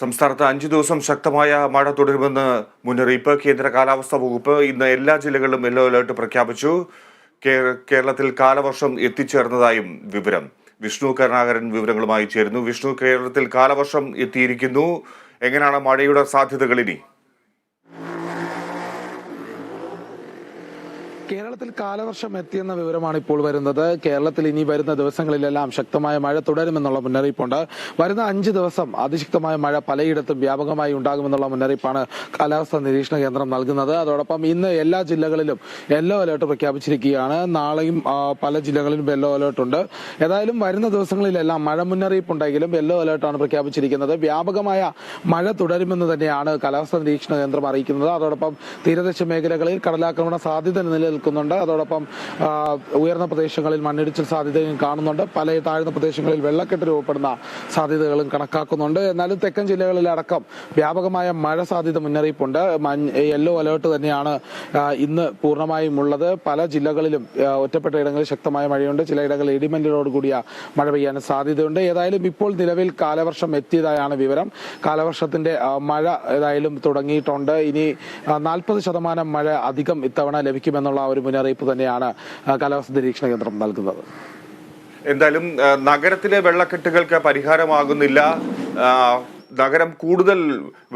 സംസ്ഥാനത്ത് അഞ്ചു ദിവസം ശക്തമായ മഴ തുടരുമെന്ന് മുന്നറിയിപ്പ്. കേന്ദ്ര കാലാവസ്ഥാ വകുപ്പ് ഇന്ന് എല്ലാ ജില്ലകളിലും യെല്ലോ അലേർട്ട് പ്രഖ്യാപിച്ചു. കേരളത്തിൽ കാലവർഷം എത്തിച്ചേർന്നതായും വിവരം. വിഷ്ണു കരുണാകരൻ വിവരങ്ങളുമായി ചേരുന്നു. വിഷ്ണു കേരളത്തിൽ കാലവർഷം എത്തിയിരിക്കുന്നു. എങ്ങനെയാണ് മഴയുടെ സാധ്യതകൾ ഇനി? കേരളത്തിൽ കാലവർഷം എത്തിയെന്ന വിവരമാണ് ഇപ്പോൾ വരുന്നത്. കേരളത്തിൽ ഇനി വരുന്ന ദിവസങ്ങളിലെല്ലാം ശക്തമായ മഴ തുടരുമെന്നുള്ള മുന്നറിയിപ്പുണ്ട്. വരുന്ന അഞ്ച് ദിവസം അതിശക്തമായ മഴ പലയിടത്തും വ്യാപകമായി ഉണ്ടാകുമെന്നുള്ള മുന്നറിയിപ്പാണ് കാലാവസ്ഥാ നിരീക്ഷണ കേന്ദ്രം നൽകുന്നത്. അതോടൊപ്പം ഇന്ന് എല്ലാ ജില്ലകളിലും യെല്ലോ അലേർട്ട് പ്രഖ്യാപിച്ചിരിക്കുകയാണ്. നാളെയും പല ജില്ലകളിലും യെല്ലോ അലേർട്ട് ഉണ്ട്. ഏതായാലും വരുന്ന ദിവസങ്ങളിലെല്ലാം മഴ മുന്നറിയിപ്പ് ഉണ്ടെങ്കിലും യെല്ലോ അലേർട്ടാണ് പ്രഖ്യാപിച്ചിരിക്കുന്നത്. വ്യാപകമായ മഴ തുടരുമെന്ന് തന്നെയാണ് കാലാവസ്ഥാ നിരീക്ഷണ കേന്ദ്രം അറിയിക്കുന്നത്. അതോടൊപ്പം തീരദേശ മേഖലകളിൽ കടലാക്രമണ സാധ്യത നിലനിൽക്കുന്നുണ്ട് അതോടൊപ്പം ഉയർന്ന പ്രദേശങ്ങളിൽ മണ്ണിടിച്ചിൽ സാധ്യതയും കാണുന്നുണ്ട്. പല താഴ്ന്ന പ്രദേശങ്ങളിൽ വെള്ളക്കെട്ട് രൂപപ്പെടുന്ന സാധ്യതകളും കണക്കാക്കുന്നുണ്ട്. എന്നാലും തെക്കൻ ജില്ലകളിലടക്കം വ്യാപകമായ മഴ സാധ്യത മുന്നറിയിപ്പുണ്ട്. യെല്ലോ അലേർട്ട് തന്നെയാണ് ഇന്ന് പൂർണമായും ഉള്ളത്. പല ജില്ലകളിലും ഒറ്റപ്പെട്ട ഇടങ്ങളിൽ ശക്തമായ മഴയുണ്ട്. ചിലയിടങ്ങളിൽ ഇടിമിന്നലോട് കൂടിയ മഴ പെയ്യാൻ സാധ്യതയുണ്ട്. ഏതായാലും ഇപ്പോൾ നിലവിൽ കാലവർഷം എത്തിയതായാണ് വിവരം. കാലവർഷത്തിന്റെ മഴ ഏതായാലും തുടങ്ങിയിട്ടുണ്ട്. ഇനി നാൽപ്പത് ശതമാനം മഴ അധികം ഇത്തവണ ലഭിക്കുമെന്നുള്ള ഒരു മുന്നറിയിപ്പ് തന്നെയാണ് കാലാവസ്ഥാ നിരീക്ഷണ കേന്ദ്രം നൽകുന്നത്. എന്തായാലും നഗരത്തിലെ വെള്ളക്കെട്ടുകൾക്ക് പരിഹാരമാകുന്നില്ല. നഗരം കൂടുതൽ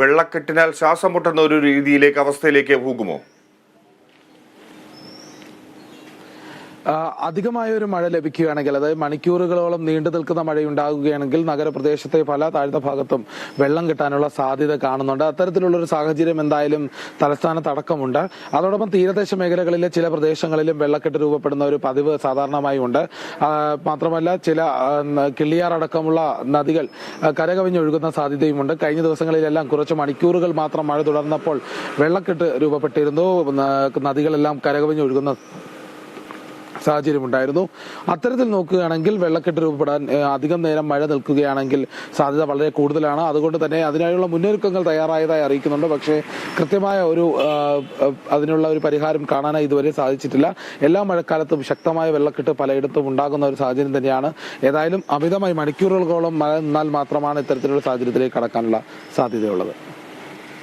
വെള്ളക്കെട്ടിനാൽ ശ്വാസം മുട്ടുന്ന ഒരു രീതിയിലേക്ക് അവസ്ഥയിലേക്ക് പോകുമോ? അധികമായ ഒരു മഴ ലഭിക്കുകയാണെങ്കിൽ അതായത് മണിക്കൂറുകളോളം നീണ്ടു നിൽക്കുന്ന മഴയുണ്ടാകുകയാണെങ്കിൽ നഗരപ്രദേശത്തെ പല താഴ്ന്ന ഭാഗത്തും വെള്ളം കിട്ടാനുള്ള സാധ്യത കാണുന്നുണ്ട്. അത്തരത്തിലുള്ള ഒരു സാഹചര്യം എന്തായാലും തലസ്ഥാനത്ത് അടക്കമുണ്ട് അതോടൊപ്പം തീരദേശ മേഖലകളിലെ ചില പ്രദേശങ്ങളിലും വെള്ളക്കെട്ട് രൂപപ്പെടുന്ന ഒരു പതിവ് സാധാരണമായി ഉണ്ട്. മാത്രമല്ല ചില കിള്ളിയാറടക്കമുള്ള നദികൾ കരകവിഞ്ഞൊഴുകുന്ന സാധ്യതയുമുണ്ട്. കഴിഞ്ഞ ദിവസങ്ങളിലെല്ലാം കുറച്ച് മണിക്കൂറുകൾ മാത്രം മഴ തുടർന്നപ്പോൾ വെള്ളക്കെട്ട് രൂപപ്പെട്ടിരുന്നു. നദികളെല്ലാം കരകവിഞ്ഞൊഴുകുന്ന സാഹചര്യമുണ്ടായിരുന്നു അത്തരത്തിൽ നോക്കുകയാണെങ്കിൽ വെള്ളക്കെട്ട് രൂപപ്പെടാൻ അധികം നേരം മഴ നിൽക്കുകയാണെങ്കിൽ സാധ്യത വളരെ കൂടുതലാണ്. അതുകൊണ്ട് തന്നെ അതിനായുള്ള മുന്നൊരുക്കങ്ങൾ തയ്യാറായതായി അറിയിക്കുന്നുണ്ട്. പക്ഷേ കൃത്യമായ ഒരു അതിനുള്ള ഒരു പരിഹാരം കാണാനായി ഇതുവരെ സാധിച്ചിട്ടില്ല. എല്ലാ മഴക്കാലത്തും ശക്തമായ വെള്ളക്കെട്ട് പലയിടത്തും ഉണ്ടാകുന്ന ഒരു സാഹചര്യം തന്നെയാണ്. ഏതായാലും അമിതമായി മണിക്കൂറുകളോളം മഴ നിന്നാൽ മാത്രമാണ് ഇത്തരത്തിലുള്ള സാഹചര്യത്തിലേക്ക് കടക്കാനുള്ള സാധ്യതയുള്ളത്.